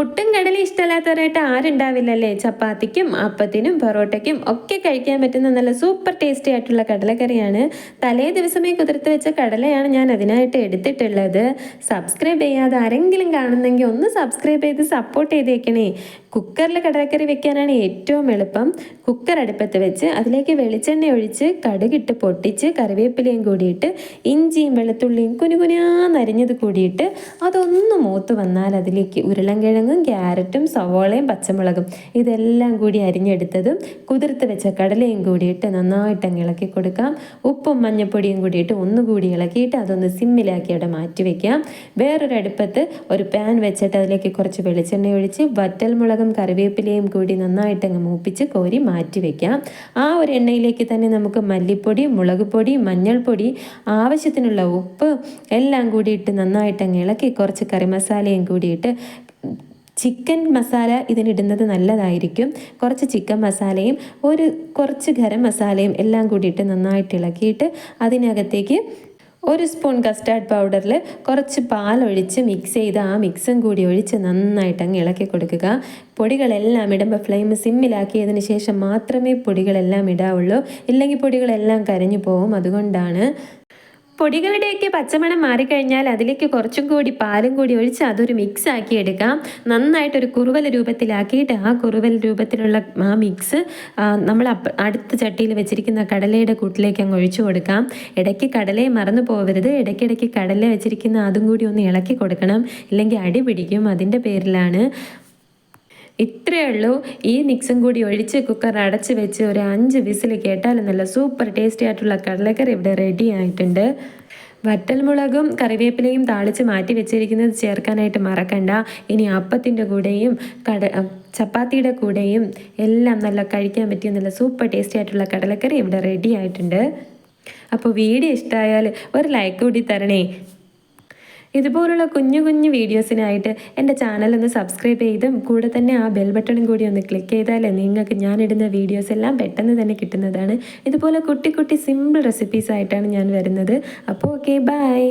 പുട്ടും കടലും ഇഷ്ടമല്ലാത്തവരായിട്ട് ആരുണ്ടാവില്ലല്ലേ? ചപ്പാത്തിക്കും അപ്പത്തിനും പൊറോട്ടയ്ക്കും ഒക്കെ കഴിക്കാൻ പറ്റുന്ന നല്ല സൂപ്പർ ടേസ്റ്റി ആയിട്ടുള്ള കടലക്കറിയാണ്. തലേ ദിവസമേ കുതിർത്ത് വെച്ച കടലയാണ് ഞാൻ അതിനായിട്ട് എടുത്തിട്ടുള്ളത്. സബ്സ്ക്രൈബ് ചെയ്യാതെ ആരെങ്കിലും കാണുന്നെങ്കിൽ ഒന്ന് സബ്സ്ക്രൈബ് ചെയ്ത് സപ്പോർട്ട് ചെയ്തേക്കണേ. കുക്കറിൽ കടലക്കറി വെക്കാനാണ് ഏറ്റവും എളുപ്പം. കുക്കർ അടുപ്പത്ത് വെച്ച് അതിലേക്ക് വെളിച്ചെണ്ണ ഒഴിച്ച് കടുകിട്ട് പൊട്ടിച്ച് കറിവേപ്പിലയും കൂടിയിട്ട് ഇഞ്ചിയും വെളുത്തുള്ളിയും കുനുകുനാന്നരിഞ്ഞത് കൂടിയിട്ട് അതൊന്ന് മൂത്ത് വന്നാൽ അതിലേക്ക് ഉരുളൻകിഴങ്ങും ക്യാരറ്റും സവോളയും പച്ചമുളകും ഇതെല്ലാം കൂടി അരിഞ്ഞെടുത്തതും കുതിർത്ത് വെച്ച കടലയും കൂടിയിട്ട് നന്നായിട്ട് അങ്ങ് ഇളക്കി കൊടുക്കാം. ഉപ്പും മഞ്ഞപ്പൊടിയും കൂടിയിട്ട് ഒന്നുകൂടി ഇളക്കിയിട്ട് അതൊന്ന് സിമ്മിലാക്കി അവിടെ മാറ്റി വെക്കാം. വേറൊരു അടുപ്പത്ത് ഒരു പാൻ വെച്ചിട്ട് അതിലേക്ക് കുറച്ച് വെളിച്ചെണ്ണ ഒഴിച്ച് വറ്റൽമുളകും കറിവേപ്പിലയും കൂടി നന്നായിട്ട് അങ്ങ് മൂപ്പിച്ച് കോരി മാറ്റി വെക്കാം ആ ഒരു എണ്ണയിലേക്ക് തന്നെ നമുക്ക് മല്ലിപ്പൊടി മുളക് പൊടി മഞ്ഞൾപ്പൊടി ആവശ്യത്തിനുള്ള ഉപ്പ് എല്ലാം കൂടിയിട്ട് നന്നായിട്ട് അങ്ങ് ഇളക്കി കുറച്ച് കറി മസാലയും കൂടിയിട്ട് ചിക്കൻ മസാല ഇതിനിടുന്നത് നല്ലതായിരിക്കും. കുറച്ച് ചിക്കൻ മസാലയും ഒരു കുറച്ച് ഗരം മസാലയും എല്ലാം കൂടിയിട്ട് നന്നായിട്ട് ഇളക്കിയിട്ട് അതിനകത്തേക്ക് ഒരു സ്പൂൺ കസ്റ്റാർഡ് പൗഡറിൽ കുറച്ച് പാലൊഴിച്ച് മിക്സ് ചെയ്ത് ആ മിക്സും കൂടി ഒഴിച്ച് നന്നായിട്ട് അങ്ങ് ഇളക്കി കൊടുക്കുക. പൊടികളെല്ലാം ഇടുമ്പോൾ ഫ്ലെയിം സിമ്മിലാക്കിയതിന് ശേഷം മാത്രമേ പൊടികളെല്ലാം ഇടാവുള്ളൂ. ഇല്ലെങ്കിൽ പൊടികളെല്ലാം കരഞ്ഞു പോവും അതുകൊണ്ടാണ് പൊടികളുടെയൊക്കെ പച്ചമണം മാറിക്കഴിഞ്ഞാൽ അതിലേക്ക് കുറച്ചും കൂടി പാലും കൂടി ഒഴിച്ച് അതൊരു മിക്സ് ആക്കി എടുക്കാം. നന്നായിട്ടൊരു കുറുവൽ രൂപത്തിലാക്കിയിട്ട് ആ കുറുവൽ രൂപത്തിലുള്ള ആ മിക്സ് നമ്മൾ അടുത്ത ചട്ടിയിൽ വെച്ചിരിക്കുന്ന കടലയുടെ കൂട്ടിലേക്ക് അങ്ങ് ഒഴിച്ചു കൊടുക്കാം. ഇടയ്ക്ക് കടലയെ മറന്നു പോകരുത് ഇടയ്ക്കിടയ്ക്ക് കടല വെച്ചിരിക്കുന്ന അതും കൂടി ഒന്ന് ഇളക്കി കൊടുക്കണം. ഇല്ലെങ്കിൽ അടി പിടിക്കും. അതിന്റെ പേരിലാണ് ഇത്രയേ ഉള്ളൂ. ഈ മിക്സും കൂടി ഒഴിച്ച് കുക്കർ അടച്ച് വെച്ച് ഒരു അഞ്ച് വിസിൽ കേട്ടാൽ നല്ല സൂപ്പർ ടേസ്റ്റി ആയിട്ടുള്ള കടലക്കറി ഇവിടെ റെഡി ആയിട്ടുണ്ട്. വറ്റൽമുളകും കറിവേപ്പിലയും താളിച്ച് മാറ്റി വെച്ചിരിക്കുന്നത് ചേർക്കാനായിട്ട് മറക്കണ്ട. ഇനി അപ്പത്തിന്റെ കൂടെയും കട ചപ്പാത്തിയുടെ കൂടെയും എല്ലാം നല്ല കഴിക്കാൻ പറ്റിയ നല്ല സൂപ്പർ ടേസ്റ്റി ആയിട്ടുള്ള കടലക്കറി ഇവിടെ റെഡി ആയിട്ടുണ്ട്. അപ്പോൾ വീഡിയോ ഇഷ്ടമായാൽ ഒരു ലൈക്ക് കൂടി തരണേ. ഇതുപോലുള്ള കുഞ്ഞു കുഞ്ഞു വീഡിയോസിനായിട്ട് എന്റെ ചാനൽ ഒന്ന് സബ്സ്ക്രൈബ് ചെയ്തും കൂടെ തന്നെ ആ ബെൽ ബട്ടണും കൂടി ഒന്ന് ക്ലിക്ക് ചെയ്താൽ നിങ്ങൾക്ക് ഞാനിടുന്ന വീഡിയോസ് എല്ലാം പെട്ടെന്ന് തന്നെ കിട്ടുന്നതാണ്. ഇതുപോലെ കുട്ടി കുട്ടി സിമ്പിൾ റെസിപ്പീസ് ആയിട്ടാണ് ഞാൻ വരുന്നത്. അപ്പോൾ ഓക്കെ ബൈ